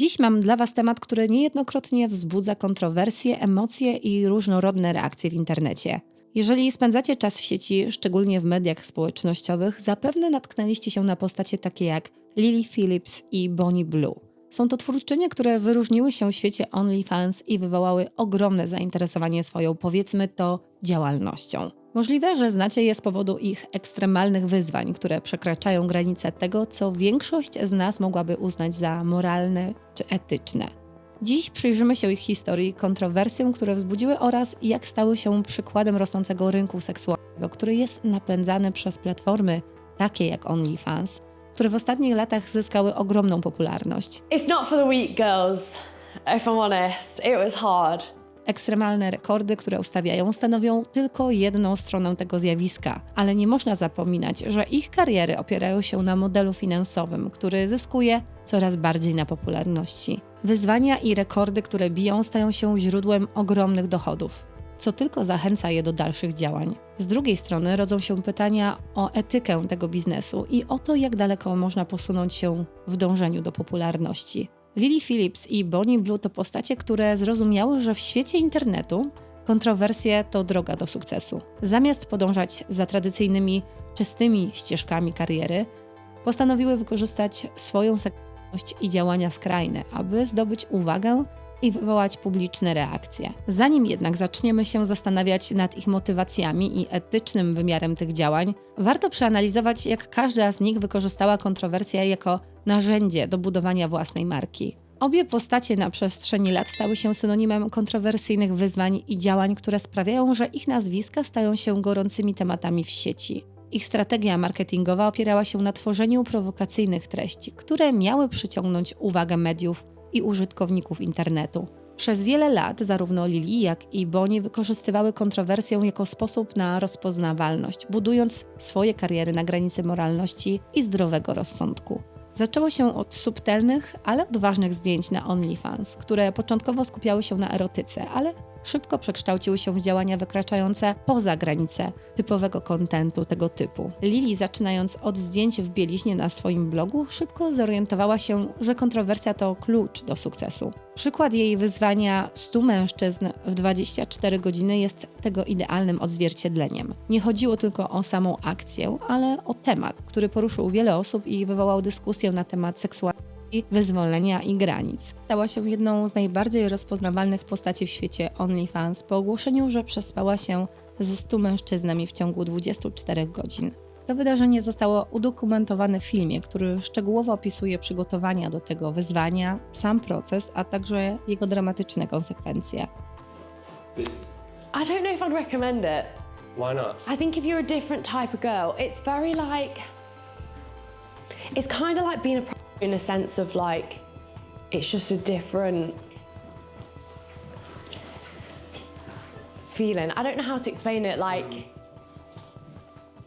Dziś mam dla Was temat, który niejednokrotnie wzbudza kontrowersje, emocje i różnorodne reakcje w internecie. Jeżeli spędzacie czas w sieci, szczególnie w mediach społecznościowych, zapewne natknęliście się na postacie takie jak Lily Phillips i Bonnie Blue. Są to twórczynie, które wyróżniły się w świecie OnlyFans i wywołały ogromne zainteresowanie swoją, powiedzmy to, działalnością. Możliwe, że znacie je z powodu ich ekstremalnych wyzwań, które przekraczają granice tego, co większość z nas mogłaby uznać za moralne czy etyczne. Dziś przyjrzymy się ich historii, kontrowersjom, które wzbudziły oraz jak stały się przykładem rosnącego rynku seksualnego, który jest napędzany przez platformy takie jak OnlyFans, które w ostatnich latach zyskały ogromną popularność. It's not for the weak girls, if I'm honest. It was hard. Ekstremalne rekordy, które ustawiają, stanowią tylko jedną stronę tego zjawiska, ale nie można zapominać, że ich kariery opierają się na modelu finansowym, który zyskuje coraz bardziej na popularności. Wyzwania i rekordy, które biją, stają się źródłem ogromnych dochodów, co tylko zachęca je do dalszych działań. Z drugiej strony rodzą się pytania o etykę tego biznesu i o to, jak daleko można posunąć się w dążeniu do popularności. Lily Phillips i Bonnie Blue to postacie, które zrozumiały, że w świecie internetu kontrowersje to droga do sukcesu. Zamiast podążać za tradycyjnymi, czystymi ścieżkami kariery, postanowiły wykorzystać swoją seksualność i działania skrajne, aby zdobyć uwagę i wywołać publiczne reakcje. Zanim jednak zaczniemy się zastanawiać nad ich motywacjami i etycznym wymiarem tych działań, warto przeanalizować, jak każda z nich wykorzystała kontrowersję jako narzędzie do budowania własnej marki. Obie postacie na przestrzeni lat stały się synonimem kontrowersyjnych wyzwań i działań, które sprawiają, że ich nazwiska stają się gorącymi tematami w sieci. Ich strategia marketingowa opierała się na tworzeniu prowokacyjnych treści, które miały przyciągnąć uwagę mediów i użytkowników internetu. Przez wiele lat zarówno Lili, jak i Bonnie wykorzystywały kontrowersję jako sposób na rozpoznawalność, budując swoje kariery na granicy moralności i zdrowego rozsądku. Zaczęło się od subtelnych, ale odważnych zdjęć na OnlyFans, które początkowo skupiały się na erotyce, ale szybko przekształciły się w działania wykraczające poza granice typowego kontentu tego typu. Lili, zaczynając od zdjęć w bieliźnie na swoim blogu, szybko zorientowała się, że kontrowersja to klucz do sukcesu. Przykład jej wyzwania 100 mężczyzn w 24 godziny jest tego idealnym odzwierciedleniem. Nie chodziło tylko o samą akcję, ale o temat, który poruszył wiele osób i wywołał dyskusję na temat seksualności wyzwolenia i granic. Stała się jedną z najbardziej rozpoznawalnych postaci w świecie OnlyFans po ogłoszeniu, że przespała się ze 100 mężczyznami w ciągu 24 godzin. To wydarzenie zostało udokumentowane w filmie, który szczegółowo opisuje przygotowania do tego wyzwania, sam proces, a także jego dramatyczne konsekwencje. I don't know if I'd recommend it. Why not? I think if you're a different type of girl, it's very like. It's kind of like being a pro in a sense of like, it's just a different feeling. I don't know how to explain it. Like,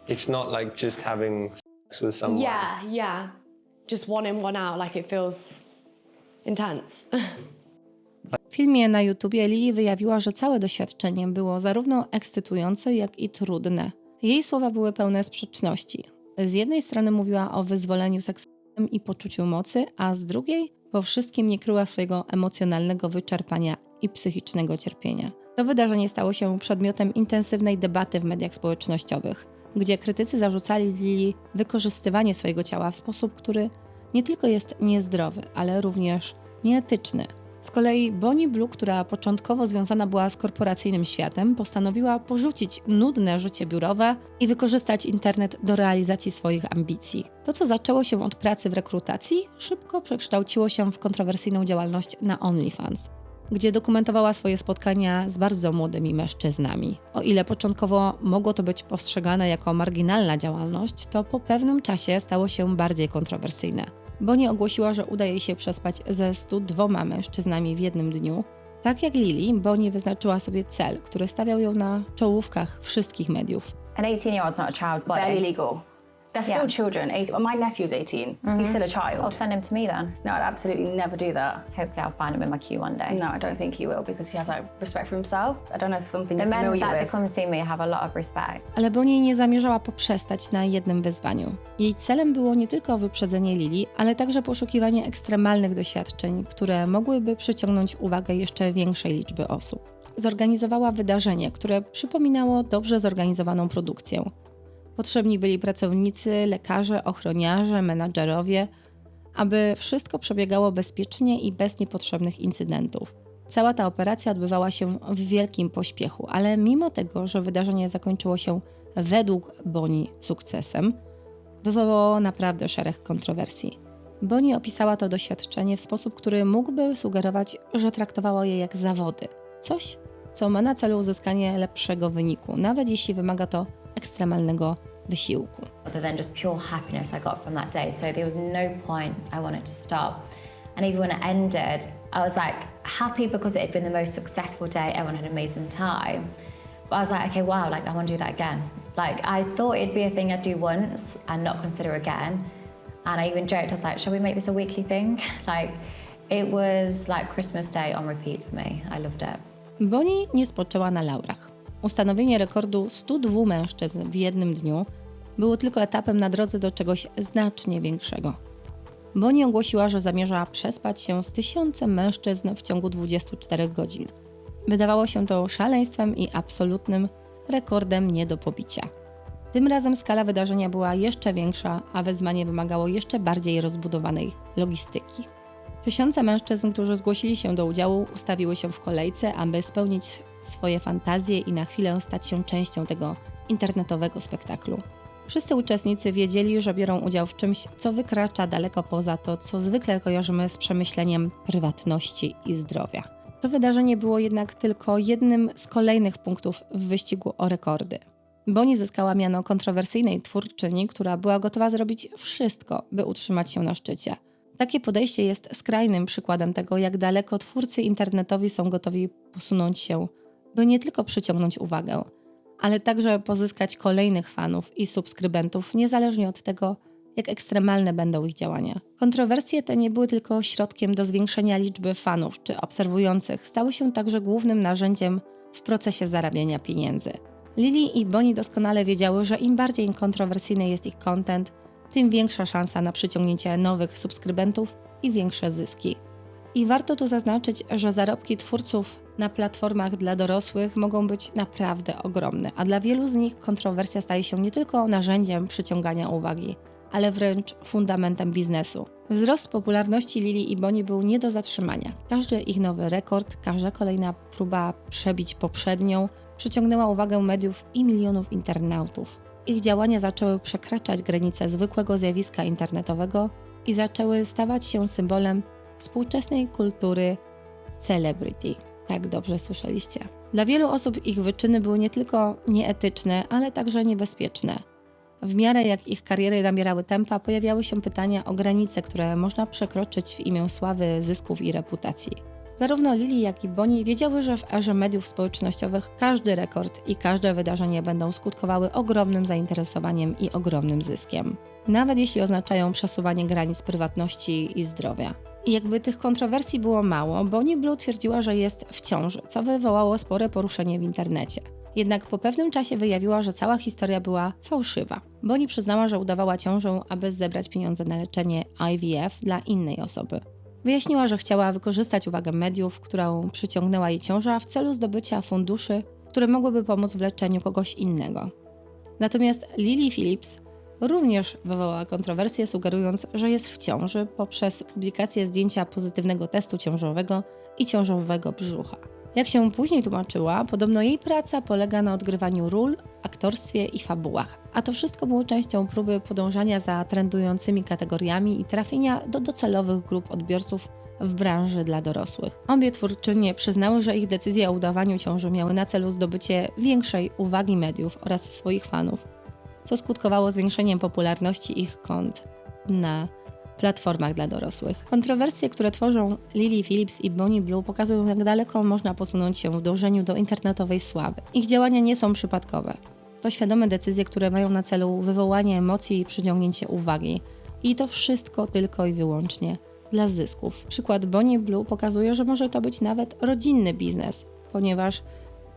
It's not like just having sex with someone. yeah, yeah, just one in, one out. Like it feels intense. W filmie na YouTubie Lili wyjawiła, że całe doświadczenie było zarówno ekscytujące, jak i trudne. Jej słowa były pełne sprzeczności. Z jednej strony mówiła o wyzwoleniu seksualnym i poczuciu mocy, a z drugiej po wszystkim nie kryła swojego emocjonalnego wyczerpania i psychicznego cierpienia. To wydarzenie stało się przedmiotem intensywnej debaty w mediach społecznościowych, gdzie krytycy zarzucali Lili wykorzystywanie swojego ciała w sposób, który nie tylko jest niezdrowy, ale również nieetyczny. Z kolei Bonnie Blue, która początkowo związana była z korporacyjnym światem, postanowiła porzucić nudne życie biurowe i wykorzystać internet do realizacji swoich ambicji. To, co zaczęło się od pracy w rekrutacji, szybko przekształciło się w kontrowersyjną działalność na OnlyFans gdzie dokumentowała swoje spotkania z bardzo młodymi mężczyznami. O ile początkowo mogło to być postrzegane jako marginalna działalność, to po pewnym czasie stało się bardziej kontrowersyjne. Bonnie ogłosiła, że uda jej się przespać ze 102 mężczyznami w jednym dniu. Tak jak Lili, Bonnie wyznaczyła sobie cel, który stawiał ją na czołówkach wszystkich mediów. An 18 year old's not a child's body. Barely legal. They're still Yeah. children. Eight, well, my nephew's 18. He's still a child. I'll send him to me then. No, I'd absolutely never do that. Hopefully, I'll find him in my queue one day. No, I don't think he will because he has like respect for himself. I don't know if something The you're men familiar that with. come see me have a lot of respect. Ale Bonnie nie zamierzała poprzestać na jednym wyzwaniu. Jej celem było nie tylko wyprzedzenie Lili, ale także poszukiwanie ekstremalnych doświadczeń, które mogłyby przyciągnąć uwagę jeszcze większej liczby osób. Zorganizowała wydarzenie, które przypominało dobrze zorganizowaną produkcję. Potrzebni byli pracownicy, lekarze, ochroniarze, menadżerowie, aby wszystko przebiegało bezpiecznie i bez niepotrzebnych incydentów. Cała ta operacja odbywała się w wielkim pośpiechu, ale mimo tego, że wydarzenie zakończyło się według Boni sukcesem, wywołało naprawdę szereg kontrowersji. Boni opisała to doświadczenie w sposób, który mógłby sugerować, że traktowała je jak zawody. Coś, co ma na celu uzyskanie lepszego wyniku, nawet jeśli wymaga to ekstremalnego wysiłku. Other than just pure happiness I got from that day. So there was no point I wanted to stop. And even when it ended, I was like happy because it had been the most successful day. Everyone had an amazing time. But I was like, okay, wow, like I want to do that again. Like I thought it'd be a thing I'd do once and not consider again. And I even joked, I was like, shall we make this a weekly thing? like it was like Christmas Day on repeat for me. I loved it. Boni nie spoczęła na laurach. Ustanowienie rekordu 102 mężczyzn w jednym dniu było tylko etapem na drodze do czegoś znacznie większego. Boni ogłosiła, że zamierza przespać się z tysiącem mężczyzn w ciągu 24 godzin. Wydawało się to szaleństwem i absolutnym rekordem nie do pobicia. Tym razem skala wydarzenia była jeszcze większa, a wyzwanie wymagało jeszcze bardziej rozbudowanej logistyki. Tysiące mężczyzn, którzy zgłosili się do udziału, ustawiły się w kolejce, aby spełnić swoje fantazje i na chwilę stać się częścią tego internetowego spektaklu. Wszyscy uczestnicy wiedzieli, że biorą udział w czymś, co wykracza daleko poza to, co zwykle kojarzymy z przemyśleniem prywatności i zdrowia. To wydarzenie było jednak tylko jednym z kolejnych punktów w wyścigu o rekordy. Boni zyskała miano kontrowersyjnej twórczyni, która była gotowa zrobić wszystko, by utrzymać się na szczycie. Takie podejście jest skrajnym przykładem tego, jak daleko twórcy internetowi są gotowi posunąć się, by nie tylko przyciągnąć uwagę, ale także pozyskać kolejnych fanów i subskrybentów, niezależnie od tego, jak ekstremalne będą ich działania. Kontrowersje te nie były tylko środkiem do zwiększenia liczby fanów czy obserwujących, stały się także głównym narzędziem w procesie zarabiania pieniędzy. Lili i Bonnie doskonale wiedziały, że im bardziej kontrowersyjny jest ich content, tym większa szansa na przyciągnięcie nowych subskrybentów i większe zyski. I warto tu zaznaczyć, że zarobki twórców na platformach dla dorosłych mogą być naprawdę ogromne, a dla wielu z nich kontrowersja staje się nie tylko narzędziem przyciągania uwagi, ale wręcz fundamentem biznesu. Wzrost popularności Lili i Boni był nie do zatrzymania. Każdy ich nowy rekord, każda kolejna próba przebić poprzednią przyciągnęła uwagę mediów i milionów internautów. Ich działania zaczęły przekraczać granice zwykłego zjawiska internetowego i zaczęły stawać się symbolem współczesnej kultury celebrity. Tak dobrze słyszeliście. Dla wielu osób ich wyczyny były nie tylko nieetyczne, ale także niebezpieczne. W miarę jak ich kariery nabierały tempa, pojawiały się pytania o granice, które można przekroczyć w imię sławy, zysków i reputacji. Zarówno Lili, jak i Bonnie wiedziały, że w erze mediów społecznościowych każdy rekord i każde wydarzenie będą skutkowały ogromnym zainteresowaniem i ogromnym zyskiem. Nawet jeśli oznaczają przesuwanie granic prywatności i zdrowia. Jakby tych kontrowersji było mało, Bonnie Blue twierdziła, że jest w ciąży, co wywołało spore poruszenie w internecie. Jednak po pewnym czasie wyjawiła, że cała historia była fałszywa. Bonnie przyznała, że udawała ciążę, aby zebrać pieniądze na leczenie IVF dla innej osoby. Wyjaśniła, że chciała wykorzystać uwagę mediów, którą przyciągnęła jej ciąża w celu zdobycia funduszy, które mogłyby pomóc w leczeniu kogoś innego. Natomiast Lily Phillips również wywołała kontrowersję, sugerując, że jest w ciąży poprzez publikację zdjęcia pozytywnego testu ciążowego i ciążowego brzucha. Jak się później tłumaczyła, podobno jej praca polega na odgrywaniu ról, aktorstwie i fabułach, a to wszystko było częścią próby podążania za trendującymi kategoriami i trafienia do docelowych grup odbiorców w branży dla dorosłych. Obie twórczynie przyznały, że ich decyzje o udawaniu ciąży miały na celu zdobycie większej uwagi mediów oraz swoich fanów, co skutkowało zwiększeniem popularności ich kont na platformach dla dorosłych. Kontrowersje, które tworzą Lily Phillips i Bonnie Blue pokazują, jak daleko można posunąć się w dążeniu do internetowej sławy. Ich działania nie są przypadkowe. To świadome decyzje, które mają na celu wywołanie emocji i przyciągnięcie uwagi. I to wszystko tylko i wyłącznie dla zysków. Przykład Bonnie Blue pokazuje, że może to być nawet rodzinny biznes, ponieważ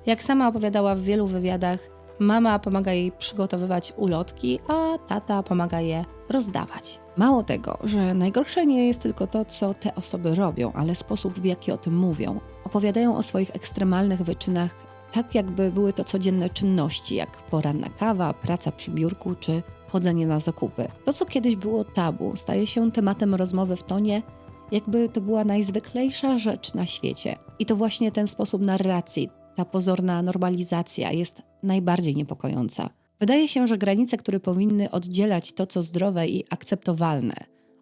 jak sama opowiadała w wielu wywiadach, mama pomaga jej przygotowywać ulotki, a tata pomaga je rozdawać. Mało tego, że najgorsze nie jest tylko to, co te osoby robią, ale sposób, w jaki o tym mówią. Opowiadają o swoich ekstremalnych wyczynach tak, jakby były to codzienne czynności, jak poranna kawa, praca przy biurku czy chodzenie na zakupy. To, co kiedyś było tabu, staje się tematem rozmowy w tonie, jakby to była najzwyklejsza rzecz na świecie. I to właśnie ten sposób narracji, ta pozorna normalizacja jest najbardziej niepokojąca. Wydaje się, że granice, które powinny oddzielać to, co zdrowe i akceptowalne,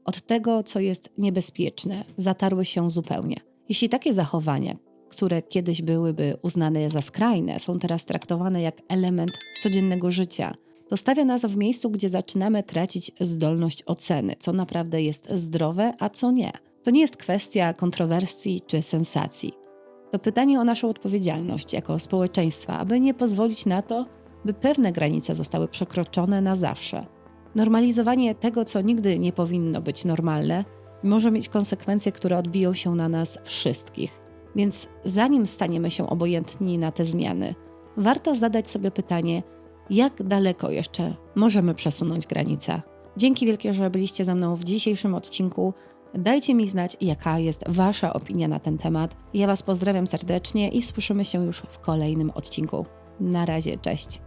od tego, co jest niebezpieczne, zatarły się zupełnie. Jeśli takie zachowania, które kiedyś byłyby uznane za skrajne, są teraz traktowane jak element codziennego życia, to stawia nas w miejscu, gdzie zaczynamy tracić zdolność oceny, co naprawdę jest zdrowe, a co nie. To nie jest kwestia kontrowersji czy sensacji. To pytanie o naszą odpowiedzialność jako społeczeństwa, aby nie pozwolić na to, by pewne granice zostały przekroczone na zawsze. Normalizowanie tego, co nigdy nie powinno być normalne, może mieć konsekwencje, które odbiją się na nas wszystkich. Więc zanim staniemy się obojętni na te zmiany, warto zadać sobie pytanie, jak daleko jeszcze możemy przesunąć granice. Dzięki wielkie, że byliście ze mną w dzisiejszym odcinku. Dajcie mi znać, jaka jest Wasza opinia na ten temat. Ja Was pozdrawiam serdecznie i słyszymy się już w kolejnym odcinku. Na razie, cześć.